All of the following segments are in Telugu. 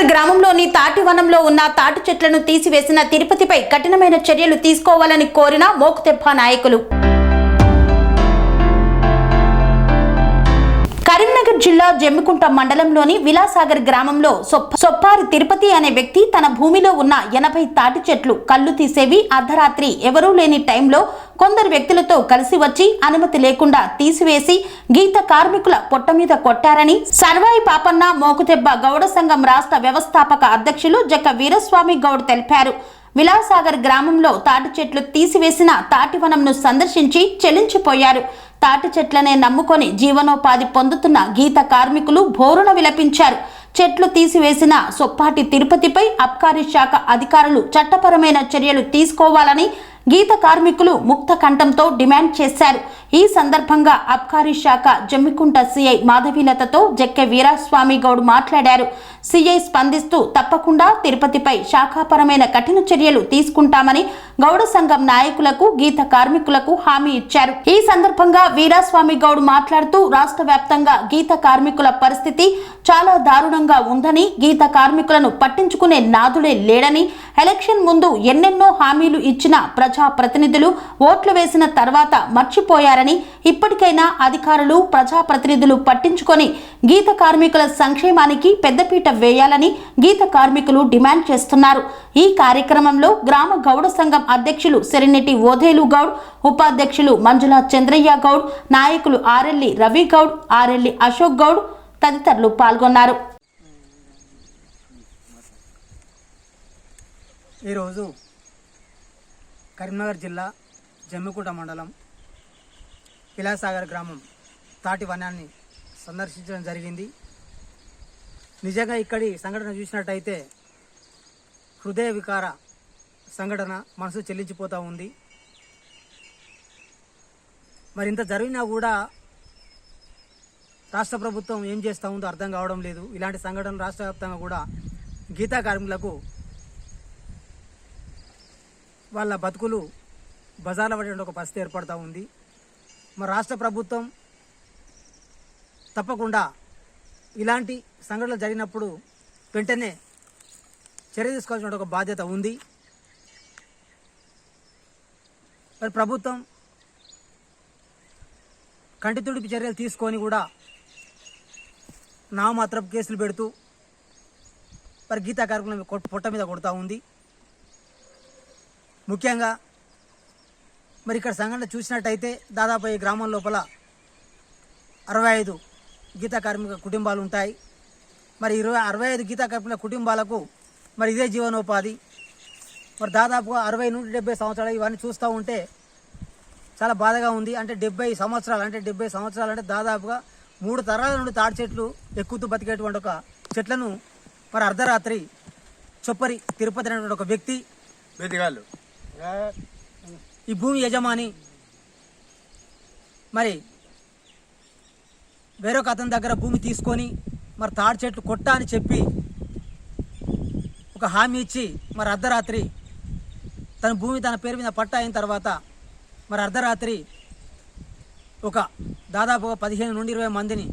నగర్ గ్రామంలోని తాటివనంలో ఉన్న తాటి చెట్లను తీసివేసిన తిరుపతిపై కఠినమైన చర్యలు తీసుకోవాలని కోరిన మోకుతెప్ప నాయకులు. కరీంనగర్ జిల్లా జమ్మికుంట మండలంలోని విలాసాగర్ గ్రామంలో సొప్పారి తిరుపతి అనే వ్యక్తి తన భూమిలో ఉన్న ఎనభై తాటి చెట్లు కళ్ళు తీసేవి అర్ధరాత్రి ఎవరూ లేని టైంలో కొందరు వ్యక్తులతో కలిసి వచ్చి అనుమతి లేకుండా తీసివేసి గీత కార్మికుల పొట్ట మీద కొట్టారని సర్వాయి పాపన్న మోకుదెబ్బ గౌడ సంఘం రాష్ట్ర వ్యవస్థాపక అధ్యక్షులు జక్క వీరస్వామి గౌడ్ తెలిపారు. విలాసాగర్ గ్రామంలో తాటి చెట్లు తీసివేసిన తాటివనంను సందర్శించి చెలించిపోయారు తాటి చెట్లనే నమ్ముకొని జీవనోపాధి పొందుతున్న గీత కార్మికులు బోరున విలపించారు. చెట్లు తీసివేసిన సొప్పాటి తిరుపతిపై అబ్కారీ శాఖ అధికారులు చట్టపరమైన చర్యలు తీసుకోవాలని గీత కార్మికులు ముక్త కంఠంతో డిమాండ్ చేశారు. ఈ సందర్భంగా అబ్కారీ శాఖ జమ్మికుంట సిఐ మాధవీలతతో జక్కె వీరాస్వామి గౌడ్ మాట్లాడారు. సిఐ స్పందిస్తూ తప్పకుండా తిరుపతిపై శాఖాపరమైన కఠిన చర్యలు తీసుకుంటామని గౌడ సంఘం నాయకులకు గీత కార్మికులకు హామీ ఇచ్చారు. ఈ సందర్భంగా వీరాస్వామి గౌడ్ మాట్లాడుతూ రాష్ట్ర వ్యాప్తంగా గీత కార్మికుల పరిస్థితి చాలా దారుణంగా ఉందని గీత కార్మికులను పట్టించుకునే నాదుడే లేడని ఎలక్షన్ ముందు ఎన్నెన్నో హామీలు ఇచ్చిన ప్రజా ప్రతినిధులు ఓట్లు వేసిన తర్వాత మర్చిపోయారని ఇప్పటికైనా అధికారులు ప్రజా ప్రతినిధులు పట్టించుకొని గీత కార్మికుల సంక్షేమానికి పెద్దపీట వేయాలని గీత కార్మికులు డిమాండ్ చేస్తున్నారు. ఈ కార్యక్రమంలో గ్రామ గౌడ సంఘం అధ్యక్షులు సెరెనెటి ఓధేలు గౌడ్ ఉపాధ్యక్షులు మంజుల చంద్రయ్య గౌడ్ నాయకులు ఆరెల్లి రవి గౌడ్ ఆరెల్లి అశోక్ గౌడ్ తదితరులు పాల్గొన్నారు. ఈరోజు కరీంనగర్ జిల్లా జమ్మికుంట మండలం పిలాసాగర్ గ్రామం తాటి వనాన్ని సందర్శించడం జరిగింది. నిజంగా ఇక్కడి సంఘటన చూసినట్టయితే హృదయ వికార సంఘటన మనసు చెల్లించిపోతూ ఉంది. మరి ఇంత జరిగినా కూడా రాష్ట్ర ప్రభుత్వం ఏం చేస్తూ ఉందో అర్థం కావడం లేదు. ఇలాంటి సంఘటనలు రాష్ట్ర వ్యాప్తంగా కూడా గీతా కార్మికులకు వాళ్ళ బతుకులు బజార్ల పడేటువంటి ఒక పరిస్థితి ఏర్పడతా ఉంది. మరి రాష్ట్ర ప్రభుత్వం తప్పకుండా ఇలాంటి సంఘటనలు జరిగినప్పుడు వెంటనే చర్య తీసుకోవాల్సిన ఒక బాధ్యత ఉంది. మరి ప్రభుత్వం కంటి తుడిపి చర్యలు తీసుకొని కూడా నామమాత్రపు కేసులు పెడుతూ మరి గీతా కార్యక్రమం పొట్ట మీద కొడుతూ ఉంది. ముఖ్యంగా మరి ఇక్కడ సంఘటన చూసినట్టయితే దాదాపు ఈ గ్రామం లోపల అరవై ఐదు గీతా కార్మిక కుటుంబాలు ఉంటాయి. మరి ఇరవై అరవై ఐదు గీతా కార్మిక కుటుంబాలకు మరి ఇదే జీవనోపాధి. మరి దాదాపుగా అరవై నుండి డెబ్బై సంవత్సరాలు ఇవన్నీ చూస్తూ ఉంటే చాలా బాధగా ఉంది. అంటే డెబ్బై సంవత్సరాలు అంటే డెబ్బై సంవత్సరాలు అంటే దాదాపుగా మూడు తరాల నుండి తాడి చెట్లు ఎక్కుతూ బతికేటువంటి ఒక చెట్లను మరి అర్ధరాత్రి చొప్పరి తిరుపతి అనేటువంటి ఒక వ్యక్తి బెదిగాళ్ళు. ఈ భూమి యజమాని. మరి వేరొక అతని దగ్గర భూమి తీసుకొని మరి తాడి చెట్లు కొట్టా అని చెప్పి ఒక హామీ ఇచ్చి మరి అర్ధరాత్రి తన భూమి తన పేరు మీద పట్టా అయిన తర్వాత మరి అర్ధరాత్రి ఒక దాదాపు ఒక పదిహేను నుండి ఇరవై మందిని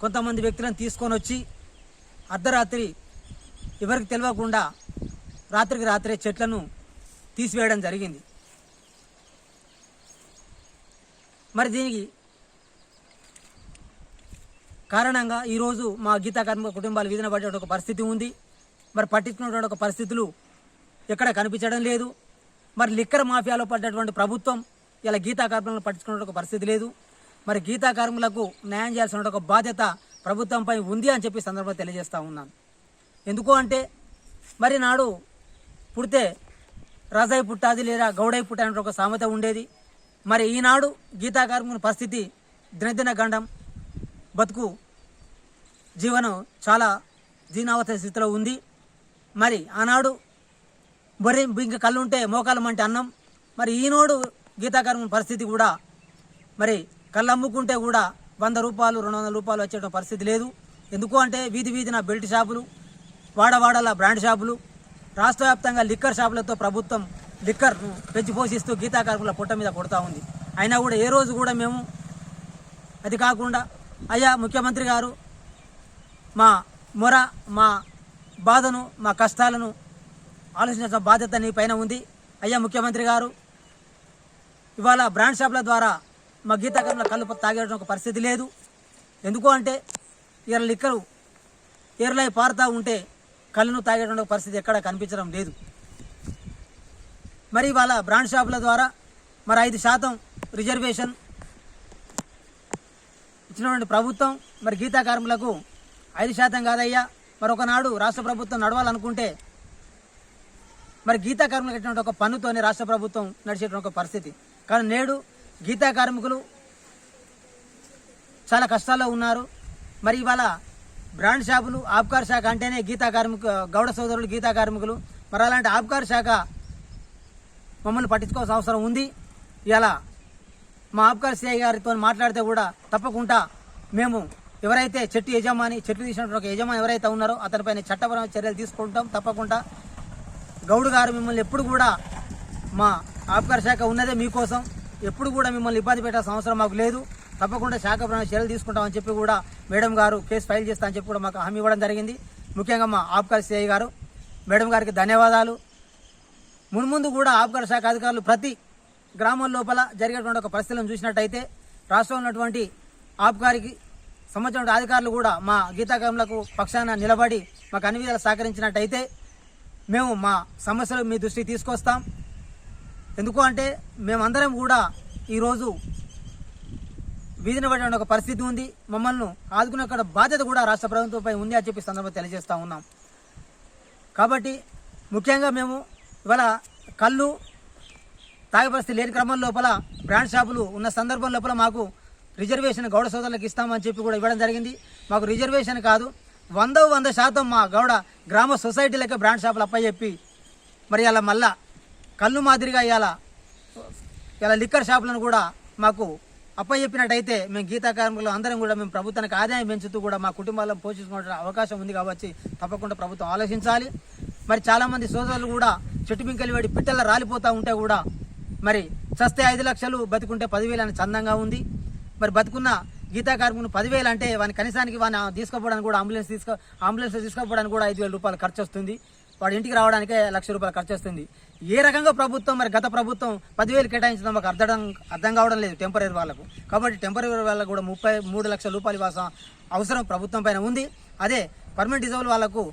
కొంతమంది వ్యక్తులను తీసుకొని వచ్చి అర్ధరాత్రి ఎవరికి తెలియకుండా రాత్రికి రాత్రే చెట్లను తీసివేయడం జరిగింది. మరి దీనికి కారణంగా ఈరోజు మా గీతా కార్మిక కుటుంబాలు విధిన పడేటువంటి ఒక పరిస్థితి ఉంది. మరి పట్టించుకున్నటువంటి ఒక పరిస్థితులు ఎక్కడ కనిపించడం లేదు. మరి లిక్కర్ మాఫియాలో పడ్డటువంటి ప్రభుత్వం ఇలా గీతా కార్మికులను పట్టించుకున్న ఒక పరిస్థితి లేదు. మరి గీతా కార్మికులకు న్యాయం చేయాల్సిన ఒక బాధ్యత ప్రభుత్వంపై ఉంది అని చెప్పి సందర్భంగా తెలియజేస్తూ ఉన్నాను. ఎందుకు అంటే మరి నాడు పుడితే రాజాయి పుట్టాది లేదా గౌడై పుట్టాది ఒక సామెత ఉండేది. మరి ఈనాడు గీతా కార్మికుని పరిస్థితి దినదిన గండం బతుకు జీవనం చాలా దీనావత స్థితిలో ఉంది. మరి ఆనాడు బొర్రె ఇంక కళ్ళు ఉంటే మోకాలం అంటే అన్నం. మరి ఈనాడు గీతా పరిస్థితి కూడా మరి కళ్ళు అమ్ముకుంటే కూడా వంద రూపాయలు రెండు వందల రూపాయలు వచ్చే పరిస్థితి లేదు. ఎందుకు అంటే వీధి వీధిన బెల్ట్ షాపులు వాడవాడల బ్రాండ్ షాపులు రాష్ట్ర వ్యాప్తంగా లిక్కర్ షాపులతో ప్రభుత్వం లిక్కర్ను పెంచి పోషిస్తూ గీతా పుట్ట మీద కొడతా ఉంది. అయినా కూడా ఏ రోజు కూడా మేము అది కాకుండా అయ్యా ముఖ్యమంత్రి గారు మా మొర మా బాధను మా కష్టాలను ఆలోచించాల్సిన బాధ్యత నీ పైన ఉంది. అయ్యా ముఖ్యమంత్రి గారు ఇవాళ బ్రాండ్ షాప్ల ద్వారా మా గీతాకారుల కళ్ళు తాగేట ఒక పరిస్థితి లేదు. ఎందుకు అంటే ఇలా లిక్కరు ఏర్లై పారుతూ ఉంటే కళ్ళను తాగేటువంటి పరిస్థితి ఎక్కడ కనిపించడం లేదు. మరి ఇవాళ బ్రాండ్ షాపుల ద్వారా మరి ఐదు శాతం రిజర్వేషన్ ఇచ్చినటువంటి ప్రభుత్వం మరి గీతా కార్మికులకు ఐదు శాతం కాదయ్యా మరి ఒకనాడు రాష్ట్ర ప్రభుత్వం నడవాలనుకుంటే మరి గీతా కార్మికులకు ఒక పన్నుతోనే రాష్ట్ర ప్రభుత్వం నడిచేటువంటి ఒక పరిస్థితి. కానీ నేడు గీతా కార్మికులు చాలా కష్టాల్లో ఉన్నారు. మరి ఇవాళ బ్రాండ్ షాపులు ఆబ్కార్ శాఖ అంటేనే గీతా కార్మికు గౌడ సోదరులు గీతా కార్మికులు. మరి అలాంటి ఆబ్కార్ శాఖ మమ్మల్ని పట్టించుకోవాల్సిన అవసరం ఉంది. ఇలా మా ఆబ్కార్ సిఐ గారితో మాట్లాడితే కూడా తప్పకుండా మేము ఎవరైతే చెట్టు యజమాని చెట్లు తీసినటువంటి ఒక యజమాని ఎవరైతే ఉన్నారో అతనిపైన చట్టపరమైన చర్యలు తీసుకుంటాం తప్పకుండా. గౌడ్ గారు మిమ్మల్ని ఎప్పుడు కూడా మా ఆబ్కార్ శాఖ ఉన్నదే మీకోసం. ఎప్పుడు కూడా మిమ్మల్ని ఇబ్బంది పెట్టాల్సిన అవసరం మాకు లేదు. తప్పకుండా శాఖపరమైన చర్యలు తీసుకుంటామని చెప్పి కూడా మేడం గారు కేసు ఫైల్ చేస్తా అని చెప్పి కూడా మాకు హామీ ఇవ్వడం జరిగింది. ముఖ్యంగా మా ఆబ్కార్ సిఐ గారు మేడం గారికి ధన్యవాదాలు. మున్ముందు కూడా ఆబ్కార్ శాఖ అధికారులు ప్రతి గ్రామం లోపల జరిగేటువంటి ఒక పరిస్థితులను చూసినట్టయితే రాష్ట్రంలో ఉన్నటువంటి ఆబ్కారికి సంబంధించిన అధికారులు కూడా మా గీతాకారులకు పక్షాన నిలబడి మాకు అన్ని విధాలు సహకరించినట్టయితే మేము మా సమస్యలు మీ దృష్టికి తీసుకొస్తాం. ఎందుకు అంటే మేమందరం కూడా ఈరోజు వీధిన పడిన ఒక పరిస్థితి ఉంది. మమ్మల్ని ఆదుకునే బాధ్యత కూడా రాష్ట్ర ప్రభుత్వంపై ఉంది అని చెప్పి సందర్భంగా తెలియజేస్తూ ఉన్నాం. కాబట్టి ముఖ్యంగా మేము ఇవాళ కళ్ళు తాగే పరిస్థితి లేని క్రమం లోపల బ్రాండ్ షాపులు ఉన్న సందర్భం లోపల మాకు రిజర్వేషన్ గౌడ సోదరులకు ఇస్తామని చెప్పి కూడా ఇవ్వడం జరిగింది. మాకు రిజర్వేషన్ కాదు వంద వంద శాతం మా గౌడ గ్రామ సొసైటీలకే బ్రాండ్ షాపులు అప్పచెప్పి మరి అలా మళ్ళా కళ్ళు మాదిరిగా ఇవాళ ఇలా లిక్కర్ షాపులను కూడా మాకు అప్పచెప్పినట్టయితే మేము గీతా కార్మికులు అందరం కూడా మేము ప్రభుత్వానికి ఆదాయం పెంచుతూ కూడా మా కుటుంబాలను పోషించుకునే అవకాశం ఉంది కాబట్టి తప్పకుండా ప్రభుత్వం ఆలోచించాలి. మరి చాలామంది సోదరులు కూడా చెట్టు మింకలు వేడి పిట్టల రాలిపోతూ ఉంటే కూడా మరి చస్తే ఐదు లక్షలు బతుకుంటే పదివేలు అని చందంగా ఉంది. మరి బతుకున్న గీతా కార్మికులు పదివేలు అంటే వాని కనీసానికి వాని తీసుకుపోవడానికి కూడా అంబులెన్స్ తీసుకో అంబులెన్స్ తీసుకోపోవడానికి కూడా ఐదు వేల రూపాయలు ఖర్చు వస్తుంది. వాడి ఇంటికి రావడానికే లక్ష రూపాయలు ఖర్చు వస్తుంది ఏ రకంగా ప్రభుత్వం మరి గత ప్రభుత్వం పదివేలు కేటాయించడం మాకు అర్థం అర్థం కావడం లేదు టెంపరీ వాళ్ళకు. కాబట్టి టెంపరీ వాళ్ళకు కూడా ముప్పై మూడు లక్షల రూపాయలు ఇవ్వాల్సిన అవసరం ప్రభుత్వం పైన ఉంది. అదే పర్మనెంట్ డిజబుల్ వాళ్ళకు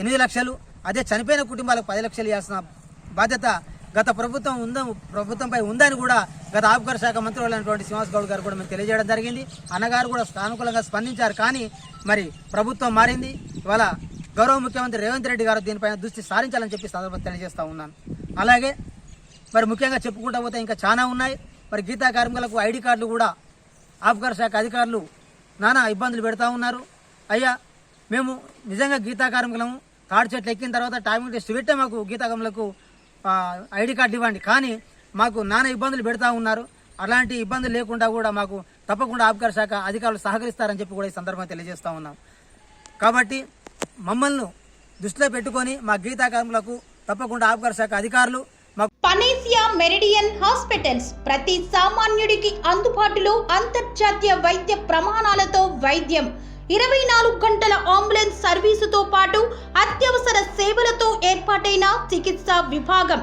ఎనిమిది లక్షలు అదే చనిపోయిన కుటుంబాలకు పది లక్షలు ఇవ్వాల్సిన బాధ్యత గత ప్రభుత్వం ఉందా ప్రభుత్వంపై ఉందని కూడా గత ఆబ్కార శాఖ మంత్రి అయినటువంటి శ్రీనివాస్ గౌడ్ గారు కూడా మేము తెలియజేయడం జరిగింది. అన్నగారు కూడా సానుకూలంగా స్పందించారు కానీ మరి ప్రభుత్వం మారింది. ఇవాళ గౌరవ ముఖ్యమంత్రి రేవంత్ రెడ్డి గారు దీనిపైన దృష్టి సారించాలని చెప్పి సందర్భంగా తెలియజేస్తూ ఉన్నాను. అలాగే మరి ముఖ్యంగా చెప్పుకుంటా పోతే ఇంకా చాలా ఉన్నాయి. మరి గీతా కార్మికులకు ఐడి కార్డులు కూడా ఆబ్కార్ శాఖ అధికారులు నానా ఇబ్బందులు పెడతా ఉన్నారు. అయ్యా మేము నిజంగా గీతా కార్మికులము. తాడు చెట్లు ఎక్కిన తర్వాత టైమింగ్ టెస్ట్ పెట్టే మాకు గీతా కార్మికులకు ఐడి కార్డు ఇవ్వండి. కానీ మాకు నానా ఇబ్బందులు పెడతా ఉన్నారు. అలాంటి ఇబ్బందులు లేకుండా కూడా మాకు తప్పకుండా ఆబ్కార్ శాఖ అధికారులు సహకరిస్తారని చెప్పి కూడా ఈ సందర్భంగా తెలియజేస్తూ ఉన్నాం. కాబట్టి మమ్మల్ని దృష్టిలో పెట్టుకొని మా గీతాకారులకు తప్పకుండా ఆబ్కార్ శాఖ అధికారులు పనేసియా మెరిడియన్ హాస్పిటల్స్ ప్రతి సామాన్యుడికి అందుబాటులో అంతర్జాతీయ వైద్య ప్రమాణాలతో వైద్యం. ఇరవై నాలుగు గంటల అంబులెన్స్ సర్వీసుతో పాటు అత్యవసర సేవలతో ఏర్పాటైన చికిత్సా విభాగం.